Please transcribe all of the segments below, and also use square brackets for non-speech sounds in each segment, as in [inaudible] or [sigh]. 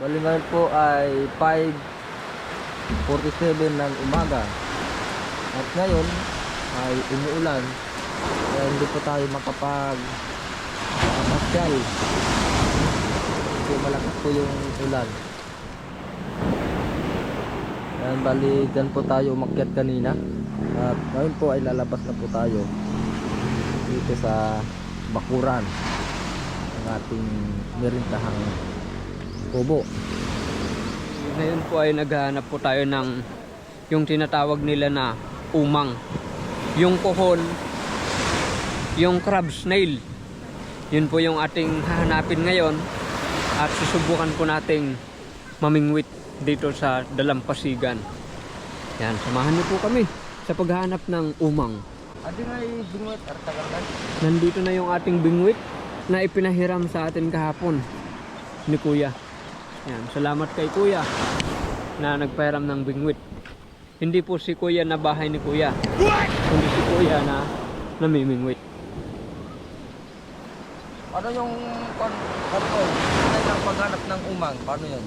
Bali ngayon po ay 5.47 ng umaga. At ngayon ay umuulan. Kaya hindi po tayo makapag makapasyal. Kasi malakas po yung ulan. Yan, bali dyan po tayo umakyat kanina. At ngayon po ay lalabas na po tayo dito sa Bakuran ang ating merintahang kubo. Ngayon po ay naghahanap po tayo ng yung tinatawag nila na umang. Yung kohol, yung crab snail. Yun po yung ating hahanapin ngayon at susubukan po nating mamingwit dito sa Dalampasigan. Yan, samahan niyo po kami sa paghahanap ng umang. Adi nga bingwit artagan Nandito na yung ating bingwit na ipinahiram sa atin kahapon ni Kuya. Yan, salamat kay Kuya na nagpahiram ng bingwit. Hindi po si Kuya na bahay ni Kuya. Kundi si Kuya na namimingwit. Ano yung kon Ano yung paghanap ng umang? Paano yun?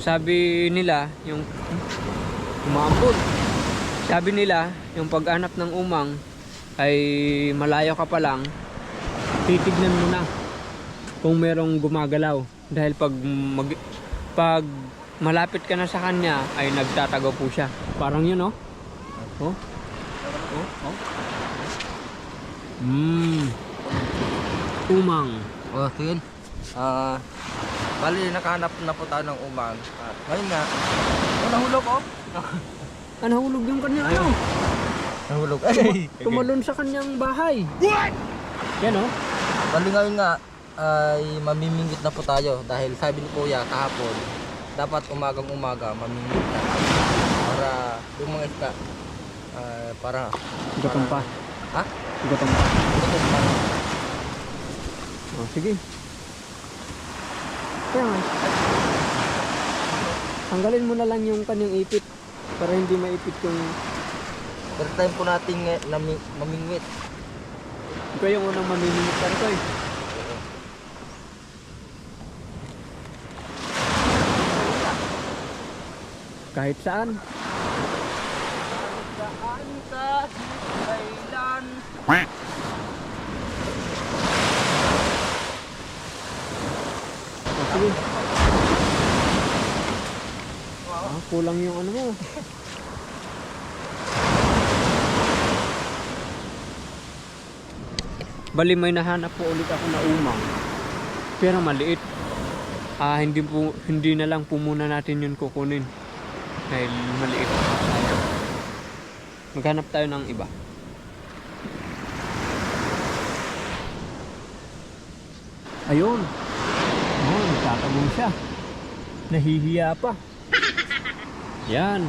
Sabi nila, yung umambon. Sabi nila, yung paghanap ng umang ay malayo ka pa lang, titignan mo na kung merong gumagalaw. Dahil pag mag, pag malapit ka na sa kanya, ay nagtatago po siya. Parang yun, oh. Oh. Oh, oh. Mm. Umang. Oh, sige. Ah, bali nakahanap na po tayo ng umang. At ngayon nga, oh, nahulog oh. [laughs] Ah, nahulog yung kanya, ano? Nahulog. [laughs] Ay! Tumalon sa kanyang bahay. Yan, oh. Bali ngayon nga, ay mamimingit na po tayo dahil sabi ni Kuya kahapon, dapat umagang umaga mamimingit na para yung mga isda ah, para Gutom pa. ha? Gutom pa. Gutom pa. Oh, sige. Kaya nga. Tanggalin mo na lang yung kanyang ipit para hindi maipit yung First time po nating eh, mamingwit. ikaw yung unang mamimingit pa ito eh. Kahit saan. Saan ka kailan? Ah, kulang yung ano mo. Bali may nahanap po ulit ako na umang. Pero maliit. Ah, hindi po hindi na lang po muna natin yun kukunin. Dahil maliit. Sayang. Maghanap tayo ng iba. Ayun. Oh, nagtatabong siya. Nahihiya pa. [laughs] Yan.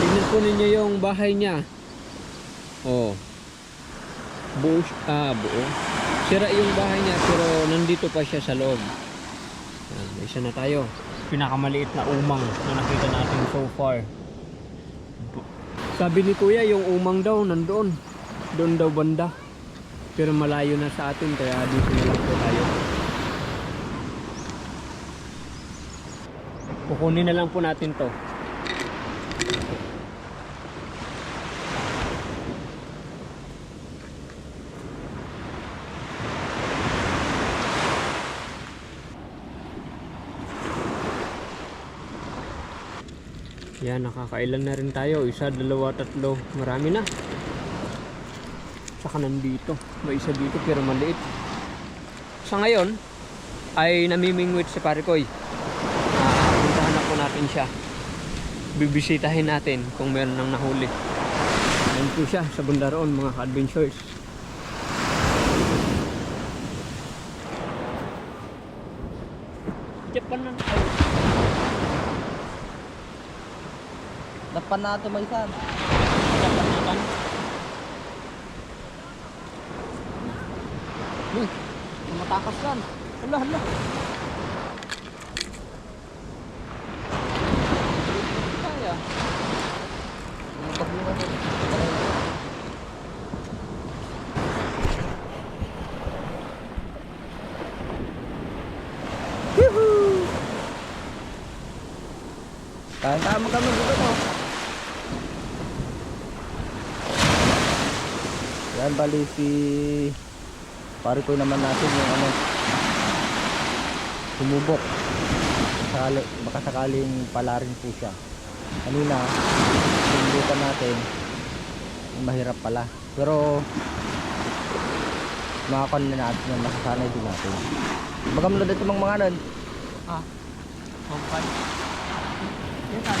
Tignan po ninyo yung bahay niya. Oh. Buo, ah, buo. Sira yung bahay niya pero nandito pa siya sa loob. Yan, isa na tayo. Pinakamaliit na umang na nakita natin so far. Sabi ni kuya yung umang daw nandoon. Doon daw banda. Pero malayo na sa atin kaya dito na tayo. Kukunin na lang po natin to. Yan, nakakailan na rin tayo. Isa, dalawa, tatlo. Marami na. Saka nandito. May isa dito pero maliit. Sa ngayon, ay namimingwit si Parikoy. Ah, puntahan na po natin siya. Bibisitahin natin kung meron nang nahuli. Yan po siya sa Bundaroon mga ka-adventures. Dapan natin may isan. Natin. Hmm, matakas yan. Hala, hala. Kaya. Yuhu! Kain tayo mo kami dito no. Yan bali si pare ko naman natin yung ano sumubok sakali, baka sakaling pala rin po siya kanina sinubukan natin mahirap pala pero makakan na natin yan masasanay din natin magamlo dito mga mga nun Ah. Kompay. Yan.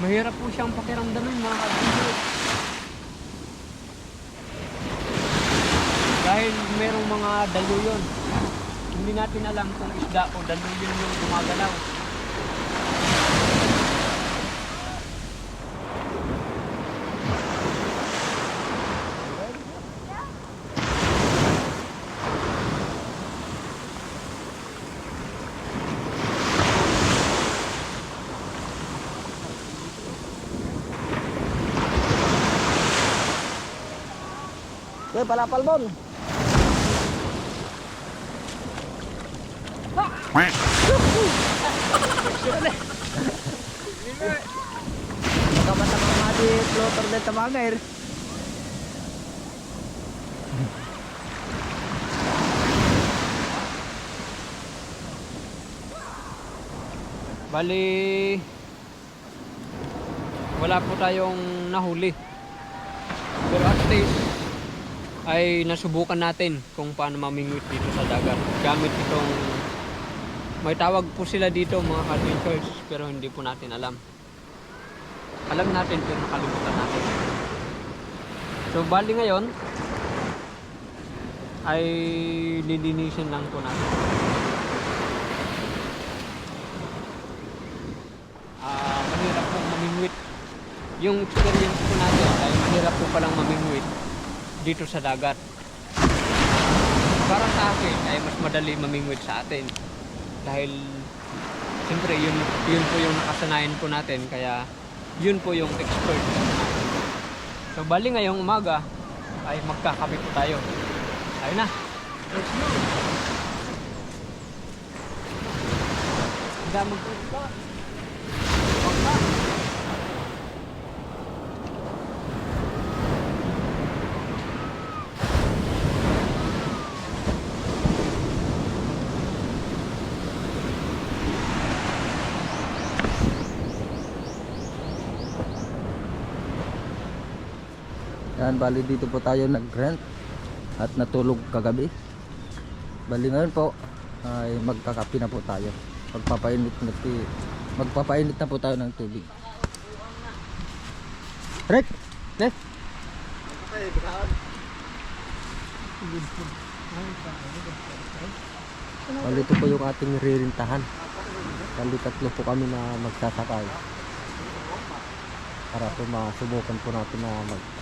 Mahirap po siyang pakiramdamin mga kabisyo. Dahil merong mga daluyon. Hindi natin alam kung isda o daluyon yung gumagalaw. Okay, palapalbon. Magkamat ang mga di floater tamangay. Bali, wala po tayong nahuli. Pero at least, ay nasubukan natin kung paano mamingwit dito sa dagat. Gamit itong, may tawag po sila dito mga adventures, pero hindi po natin alam. Alam natin pero nakalimutan natin. So bali ngayon, ay lilinisin lang po natin. ah mahirap po mamingwit. Yung experience po natin ay mahirap po palang mamingwit dito sa dagat. Para sa akin ay mas madali mamingwit sa atin. Dahil siyempre yun, yun po yung nakasanayan po natin kaya yun po yung expert. So bali ngayong umaga ay magkakape po tayo. Ayun na. Let's go. Hindi magpunta. Yan, bali dito po tayo nag-rent at natulog kagabi. Bali ngayon po ay magkakapi na po tayo. Magpapainit na ti- magpapainit na po tayo ng tubig. Rek! Rek! Bali ito po yung ating ririntahan. Bali tatlo po kami na magsasakay. Para po masubukan po natin na mag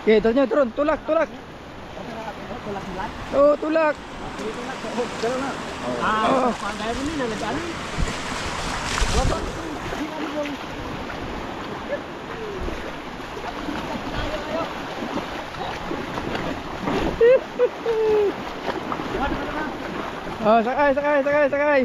Okay, ito nyo, Tron. Tulak, tulak. Oo, tulak. Ah, Oo. pandai mo na nag-ano. Oh, sakay, sakay, sakay, sakay.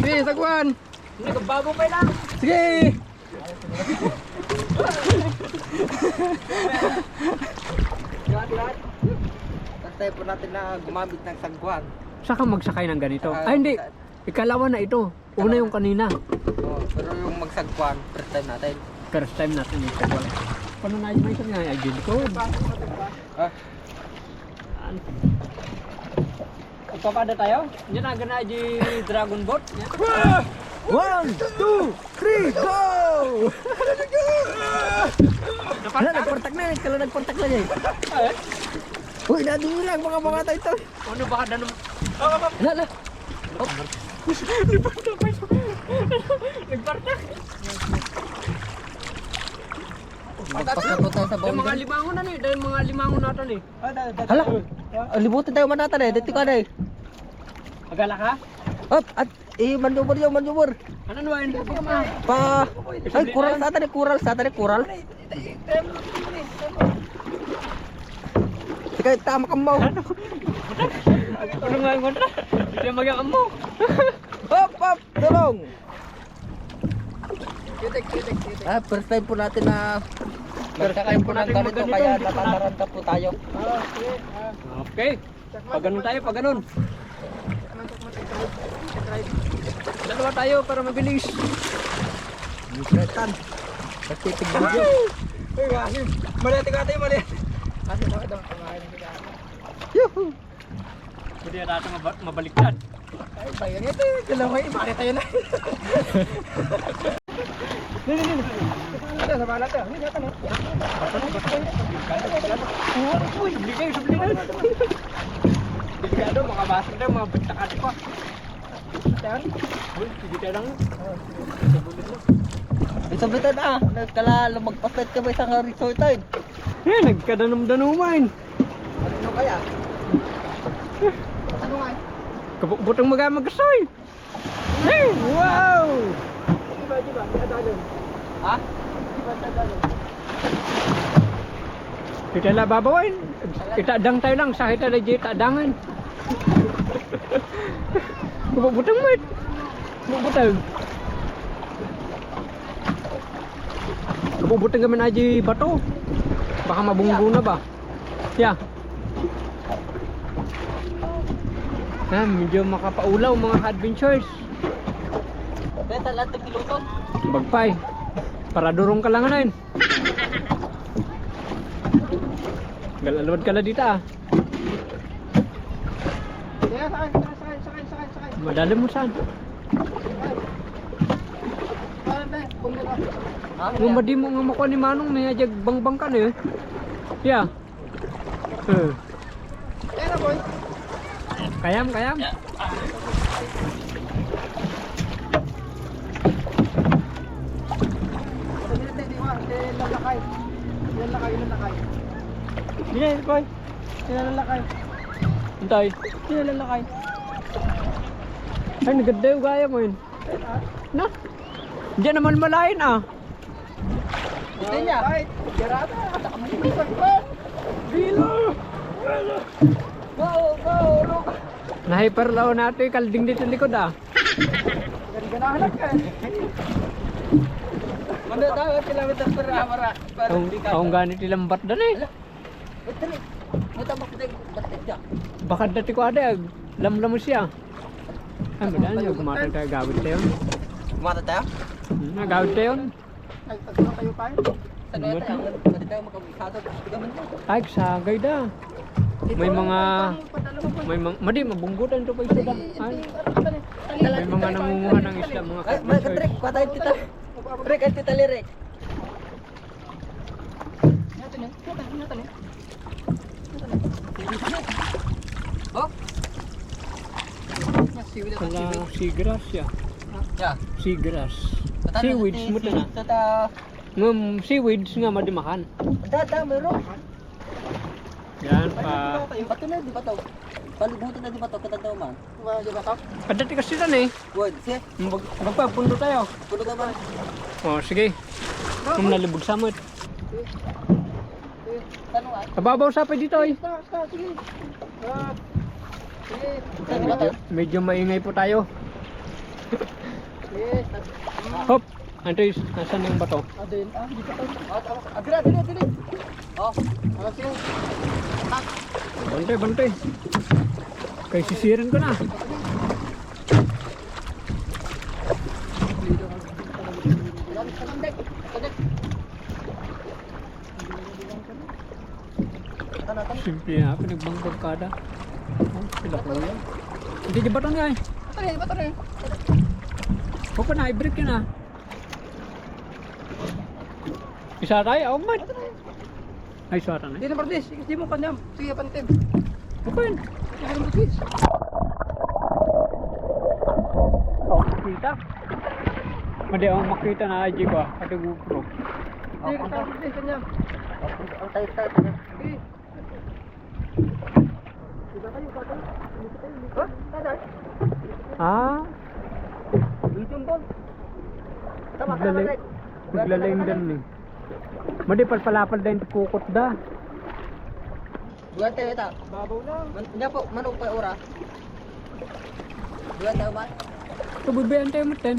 Sige, sagwan. Nagbago pa lang. Sige. Tantay po natin na gumamit ng sagwan. Saka magsakay ng ganito. Ah, Ay hindi. Ikalawa na ito. Una yung kanina. Oh, pero yung magsagwan, first time natin. First time natin ito. Paano na yung isang nga? Ay, Gilcod. Ah. Saan? Papada tayo? Yan na gana di Dragon Boat. Yan. One, two, three, go! Wala, nagportak na. Kala nagportak na niya. Ay, Uy, nadungo lang. Baka mga tayo ito. Ano baka danong Wala, wala. nagpartak? Magpas po tayo sa Yung mga boundary. limangon na eh. Dahil mga limangon natin eh. Hala, ah, libutin tayo manatan eh. Dito ka na eh. Agala ka? Up, at eh, manubor yung manubor. Ano naman? Pa, ay, kural sa atin eh, kural sa atin eh, kural. Sige, tama ka mo. Ano nga yung kontra? Hindi magyakam mo. Up, up, tulong. Ah, first time po natin na Magkakain po ng natin ganito kaya po natataranta po tayo. Okay. Pag ganun tayo, pag ganun. Dalawa tayo para mabilis. Misretan. Nagtitig video. Mali tika tayo mali. Yuhu. Hindi na natin mab- mabaliktad. Ay, bayan ito. Dalawa yung mali tayo na. [laughs] Nini, nini. Ito, sa balat to. Nini, ito na. Uy, subli kayo, subli kayo. Delikado, mga baso na, mga bitakati pa. Yan. Uy, sige tayo lang. Isang bita na. Nagkala lumagpasit kami sa nga resort time. Eh, nagkadanum-danuman. Ano kaya? Ano nga? Kabukbutang magamagasoy. Hey, wow! Diba, diba? Dadalon. Ha? Diba, dadalon? Kita lah babawain. Itadang tayo lang, sa kita [laughs] na di tadangan. Kabukbutang mat. Kabukbutang. Kabukbutang kami na di bato. Baka mabunggo na ba? Ya. Ah, medyo makapaulaw mga adventures. Lahat ng kilutong. Bagpay. Para durong ka lang ngayon. Galalawad ka na dito ah. Kaya sakay, sakay, sakay, sakay, sakay. Madali mo saan? Kung madi mo nga makuha ni Manong na yajag bangbang ka na eh. Yeah. Eh, Kaya na, boy. kayam, kayam. Hindi, hindi, hindi, wa. Hindi, lalakay. Lalakay, lalakay. Hindi, boy. Hindi, lalakay. Hintay. Hindi, lalakay. Ay, naganda yung gaya mo yun. Na? Diyan naman malain ah. Hindi niya. Garata. Sakpan. Bilo. Go, go, look. Nahiperlaw natin yung kalding dito likod ah. Ganahanap ka. Ano tayo? Kilometer per hour. ah. Para Ang, hindi ka. ang ganit ilang bat eh. Dali. Matabak tayo. Batik ka. Baka dati ko ada. Lamlam mo siya. Ay, madaan yung kumatag tayo gawin tayo. Kumata tayo? Hmm, Nagawin tayo. Ay, tatlo kayo pa. Sa kaya tayo. Pwede tayo makabisado. Ay, sagay da. May mga may mga madi mabunggutan to pa isda. Ay, may mga nangunguha ng isda mga Ay, mga katrek. Kuha tayo tita. Trek, ay tita lirik. Natin eh. Natin, natin eh. Oh? Kala seagrass ya. Yeah. Seagrass. Seaweeds mo na. Tata. Ngam seaweeds nga madi makan. Tata, meron. Yan pa. Bato na, di ba to? Palibutan na di ba to? Katanda man. Di ba to? Kadati kasi tan eh. Wood, siya. Mag magpapundo tayo. Puno ka. Oh, sige. Kung nalibog samot. Kababaw sa pa dito eh. Medyo, medyo maingay po tayo. Hop. Andres, nasan yung bato? Ah, din. Ah, di pa to. Ah, dili, dili. Oh. Ah, sige. Bante, bante. Kay sisirin ko na. Simple na, pinagbangkada. Oh, sila ko yan. Hindi di nga eh. Bato rin, bato rin. Huwag na, i-break yun ah. Isa tayo, oh man. Ay, suwata na. Hindi na Bardis, hindi mo kanyam. Sige. Okay yun. Sige, Bardis. Oh, kita. Madi ang makita na IG ko ah. Pati GoPro. Sige, kanyam. Ang tayo tayo. Sige. Diba kayo, bata? Ha? Taday? Ah, Medium ball. Tama, tama, Naglalay- right. naglalayong din eh. Madi palpalapal din kukot da. Buwan tayo ito. Babaw lang. Hindi po, manok pa ora. Buwan tayo ba? Tayo mo ten.